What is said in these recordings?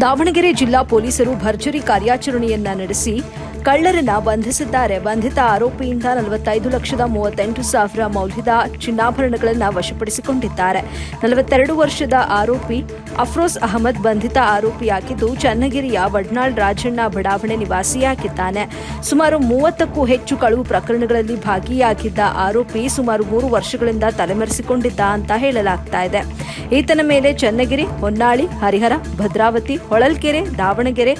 ದಾವಣಗೆರೆ ಜಿಲ್ಲಾ ಪೊಲೀಸರು ಭರ್ಜರಿ ಕಾರ್ಯಾಚರಣೆಯನ್ನ ನಡೆಸಿ ಕಳ್ಳರನ್ನ ಬಂಧಿಸಿದ್ದಾರೆ. ಬಂಧಿತ ಆರೋಪಿಯಿಂದ ನಲವತ್ತೈದು ಲಕ್ಷದ ಮೂವತ್ತೆಂಟು ಸಾವಿರ ಮೌಲ್ಯದ ಚಿನ್ನಾಭರಣಗಳನ್ನು ವಶಪಡಿಸಿಕೊಂಡಿದ್ದಾರೆ. ನಲವತ್ತೆರಡು ವರ್ಷದ ಆರೋಪಿ ಅಫ್ರೋಸ್ ಅಹಮದ್ ಬಂಧಿತ ಆರೋಪಿಯಾಗಿದ್ದು, ಚನ್ನಗಿರಿಯ ವಡ್ನಾಳ್ ರಾಜಣ್ಣ ಬಡಾವಣೆ ನಿವಾಸಿಯಾಗಿದ್ದಾನೆ. ಸುಮಾರು ಮೂವತ್ತಕ್ಕೂ ಹೆಚ್ಚು ಕಳುವು ಪ್ರಕರಣಗಳಲ್ಲಿ ಭಾಗಿಯಾಗಿದ್ದ ಆರೋಪಿ ಸುಮಾರು ಮೂರು ವರ್ಷಗಳಿಂದ ತಲೆಮರೆಸಿಕೊಂಡಿದ್ದ ಅಂತ ಹೇಳಲಾಗ್ತಾ ಇದೆ. ಈತನ ಮೇಲೆ ಚನ್ನಗಿರಿ, ಹೊನ್ನಾಳಿ, ಹರಿಹರ, ಭದ್ರಾವತಿ, ಹೊಳಲ್ಕೆರೆ, ದಾವಣಗೆರೆ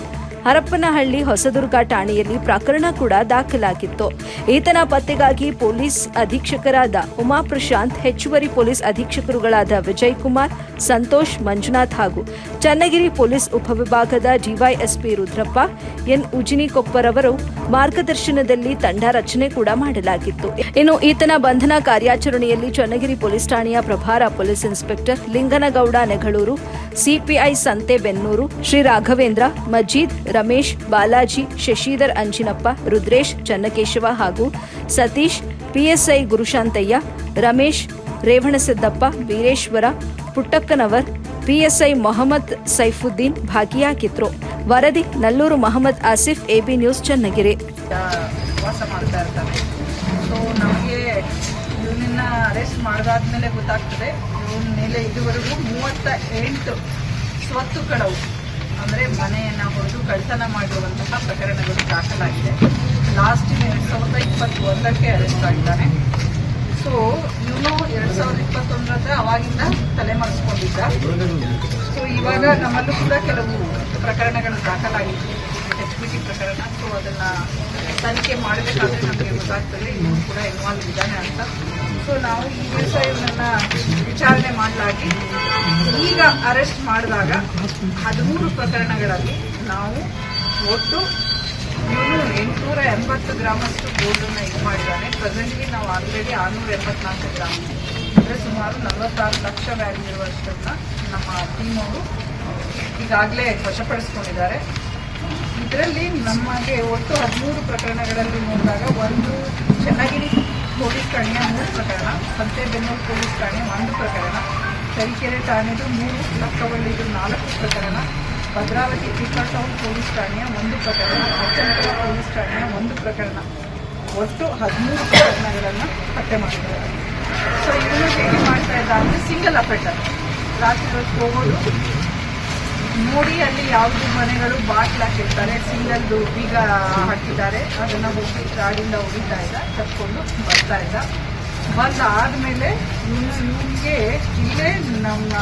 ಹರಪ್ಪನಹಳ್ಳಿ ಹೊಸದುರ್ಗ ಠಾಣೆಯಲ್ಲಿ ಪ್ರಕರಣ ಕೂಡ ದಾಖಲಾಗಿತ್ತು. ಈತನ ಪತ್ತೆಗಾಗಿ ಪೊಲೀಸ್ ಅಧೀಕ್ಷಕರಾದ ಉಮಾ ಪ್ರಶಾಂತ್ ಹೆಚ್ಚುವರಿ ಪೊಲೀಸ್ ಅಧೀಕ್ಷಕರುಗಳಾದ ವಿಜಯ್ ಕುಮಾರ್ ಸಂತೋಷ್, ಮಂಜುನಾಥ್ ಹಾಗೂ ಚನ್ನಗಿರಿ ಪೊಲೀಸ್ ಉಪವಿಭಾಗದ ಡಿವೈಎಸ್ಪಿ ರುದ್ರಪ್ಪ, ಎನ್. ಉಜಿನಿಕೊಪ್ಪರವರು ಮಾರ್ಗದರ್ಶನದಲ್ಲಿ ತಂಡ ರಚನೆ ಕೂಡ ಮಾಡಲಾಗಿತ್ತು. ಇನ್ನು ಈತನ ಬಂಧನ ಕಾರ್ಯಾಚರಣೆಯಲ್ಲಿ ಚನ್ನಗಿರಿ ಪೊಲೀಸ್ ಠಾಣೆಯ ಪ್ರಭಾರ police inspector Linganagouda Negalur, CPI Santhebennur Shri Raghavendra, Majeed, Ramesh, Balaji, Shashidhar Anjinappa, Rudresh, Channakeshava ಹಾಗೂ ಸತೀಶ್, ಪಿಎಸ್ಐ ಗುರುಶಾಂತಯ್ಯ, ರಮೇಶ್, ರೇವಣಸಿದ್ದಪ್ಪ, ವೀರೇಶ್ವರ ಪುಟ್ಟಕ್ಕನವರ್ ಪಿಎಸ್ಐ ಮೊಹಮ್ಮದ್ ಸೈಫುದ್ದೀನ್ ಭಾಗಿಯಾಗಿದ್ರು. ವರದಿ ನಲ್ಲೂರು ಮೊಹಮ್ಮದ್ ಆಸಿಫ್, ಎಬಿ ನ್ಯೂಸ್ ಚನ್ನಗಿರಿ. ವಾಸ ಸೊ ನಮಗೆ ಇವನನ್ನ ಅರೆಸ್ಟ್ ಮಾಡಿದಾದ್ಮೇಲೆ ಗೊತ್ತಾಗ್ತದೆ. ಇವನ ಮೇಲೆ ಇದುವರೆಗೂ ಮೂವತ್ತ ಎಂಟು ಸ್ವತ್ತು ಕಳವು ಅಂದರೆ ಮನೆಯನ್ನು ಹೊಡೆದು ಕಳ್ತನ ಮಾಡಿರುವಂತಹ ಪ್ರಕರಣಗಳು ದಾಖಲಾಗಿದೆ. ಲಾಸ್ಟ್ ಎರಡು ಸಾವಿರದ ಇಪ್ಪತ್ತೊಂದಕ್ಕೆ ಅರೆಸ್ಟ್ ಆಗಿದ್ದಾನೆ. ಸೊ ಇವನು ಎರಡು ಸಾವಿರದ ಅವಾಗಿಂದ ತಲೆಮರೆಸ್ಕೊಂಡಿದ್ದ ಸೊ ಇವಾಗ ನಮ್ಮಲ್ಲೂ ಕೂಡ ಕೆಲವು ಪ್ರಕರಣಗಳು ದಾಖಲಾಗಿತ್ತು ಎಚ್ ಬಿ ಟಿ ಪ್ರಕರಣ. ಸೊ ಅದನ್ನ ತನಿಖೆ ಮಾಡಬೇಕಾದ್ರೆ ನಮಗೆ ಗೊತ್ತಾಗ್ತದೆ. ಇವನು ಕೂಡ ಇನ್ವಾಲ್ವ್ ಇದ್ದಾನೆ ಅಂತ. ಸೊ ನಾವು ಈ ದಿವಸ ಇವನನ್ನ ವಿಚಾರಣೆ ಮಾಡಲಾಗಿ, ಈಗ ಅರೆಸ್ಟ್ ಮಾಡಿದಾಗ ಹದಿಮೂರು ಪ್ರಕರಣಗಳಲ್ಲಿ ನಾವು ಒಟ್ಟು ಇವನು ಎಂಟುನೂರ ಎಂಬತ್ತು ಗ್ರಾಮಷ್ಟು ಗೋಲ್ಡನ್ನ ಇದು ಮಾಡಿದ್ದಾನೆ. ಪ್ರೆಸೆಂಟ್ಲಿ ನಾವು ಆಲ್ರೆಡಿ ಆರುನೂರ ಎಂಬತ್ನಾಲ್ಕು ಗ್ರಾಮ್ ಅಂದರೆ ಸುಮಾರು ನಲವತ್ತಾರು ಲಕ್ಷ ವ್ಯಾಲ್ಯೂ ಇರುವಷ್ಟನ್ನು ನಮ್ಮ ಟೀಮ್ ಅವರು ಈಗಾಗಲೇ ವಶಪಡಿಸ್ಕೊಂಡಿದ್ದಾರೆ. ಇದರಲ್ಲಿ ನಮಗೆ ಒಟ್ಟು ಹದಿಮೂರು ಪ್ರಕರಣಗಳಲ್ಲಿ ನೋಡಿದಾಗ ಒಂದು ಚನ್ನಗಿರಿ ಪೊಲೀಸ್ ಠಾಣೆಯ ಮೂರು ಪ್ರಕರಣ, ಸಂತೆಬೆನ್ನೂರು ಪೊಲೀಸ್ ಠಾಣೆ ಒಂದು ಪ್ರಕರಣ, ತರೀಕೆರೆ ಠಾಣೆದು ಮೂರು, ಲಕ್ಕವಳ್ಳಿದು ನಾಲ್ಕು ಪ್ರಕರಣ, ಭದ್ರಾವತಿ ಟೌನ್ ಪೊಲೀಸ್ ಠಾಣೆಯ ಒಂದು ಪ್ರಕರಣ ಅಚ್ಚಂಪುರ ಪೊಲೀಸ್ ಠಾಣೆಯ ಒಂದು ಪ್ರಕರಣ. ಒಟ್ಟು ಹದಿಮೂರು ಪ್ರಕರಣಗಳನ್ನು ಪತ್ತೆ ಮಾಡಿದ್ದಾರೆ. ಸೊ ಇದನ್ನು ಹೇಗೆ ಮಾಡ್ತಾ ಇದ್ದ ಅಂದರೆ ಸಿಂಗಲ್ ಅಫೆಟರ್ ರಾತ್ರಿ ಹೊತ್ತು ಹೋಗೋದು. ನೋಡಿ ಅಲ್ಲಿ ಯಾವುದು ಮನೆಗಳು ಬಾಟ್ಲ್ ಹಾಕಿರ್ತಾರೆ ಸಿಂಗಲ್ದು ಬೀಗ ಹಾಕಿದ್ದಾರೆ. ಅದನ್ನ ಹೋಗಿ ಗಾಡಿಯಿಂದ ಹೊಡಿತಾ ಇದ್ದ ತಕ್ಕೊಂಡು ಬರ್ತಾ ಇದ್ದ. ಬಂದ ಆದ್ಮೇಲೆ ಇವನು ಇವನಿಗೆ ಇಲ್ಲೇ ನಮ್ಮ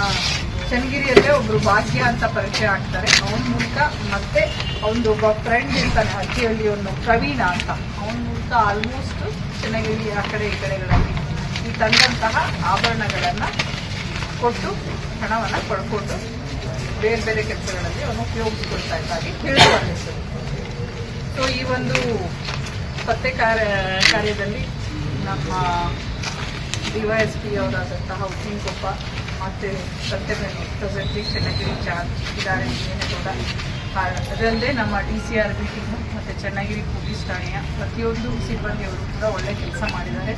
ಚನ್ನಗಿರಿಯಲ್ಲೇ ಒಬ್ರು ಭಾಗ್ಯ ಅಂತ ಪರಿಚಯ ಆಗ್ತಾರೆ. ಅವನ ಮೂಲಕ ಮತ್ತೆ ಅವನದು ಒಬ್ಬ ಫ್ರೆಂಡ್ ಇರ್ತಾನೆ ಒಂದು ಪ್ರವೀಣ ಅಂತ. ಅವನ ಮೂಲಕ ಆಲ್ಮೋಸ್ಟ್ ಚನ್ನಗಿರಿ ಆ ಕಡೆ ಈ ಕಡೆಗಳಲ್ಲಿ ಈ ತಂದಂತಹ ಆಭರಣಗಳನ್ನು ಕೊಟ್ಟು, ಹಣವನ್ನು ಪಡ್ಕೊಂಡು ಬೇರೆ ಬೇರೆ ಕೆಲಸಗಳಲ್ಲಿ ಅವನು ಉಪಯೋಗಿಸ್ಕೊಳ್ತಾ ಇದ್ದಾಗಿ ಬಂದಿತ್ತು ಸೊ ಈ ಒಂದು ಪತ್ತೆ ಕಾರ್ಯ, ಕಾರ್ಯದಲ್ಲಿ ನಮ್ಮ ಡಿವೈಎಸ್ ಪಿ ಅವರಾದಂತಹ ಉಪ್ಪಿನಕೊಪ್ಪ ಮತ್ತು ಸತ್ಯದಲ್ಲಿ ಪ್ರೆಸೆಂಟ್ಲಿ ಚೆನ್ನಗಿರಿ ಚಾರ್ಜ್ ಇದ್ದಾರೆ ಕೂಡ ಅದಲ್ಲದೆ ನಮ್ಮ D C R B team ಮತ್ತು ಚೆನ್ನಗಿರಿ ಪೊಲೀಸ್ ಠಾಣೆಯ ಪ್ರತಿಯೊಂದು ಸಿಬ್ಬಂದಿಯವರು ಕೂಡ ಒಳ್ಳೆ ಕೆಲಸ ಮಾಡಿದ್ದಾರೆ.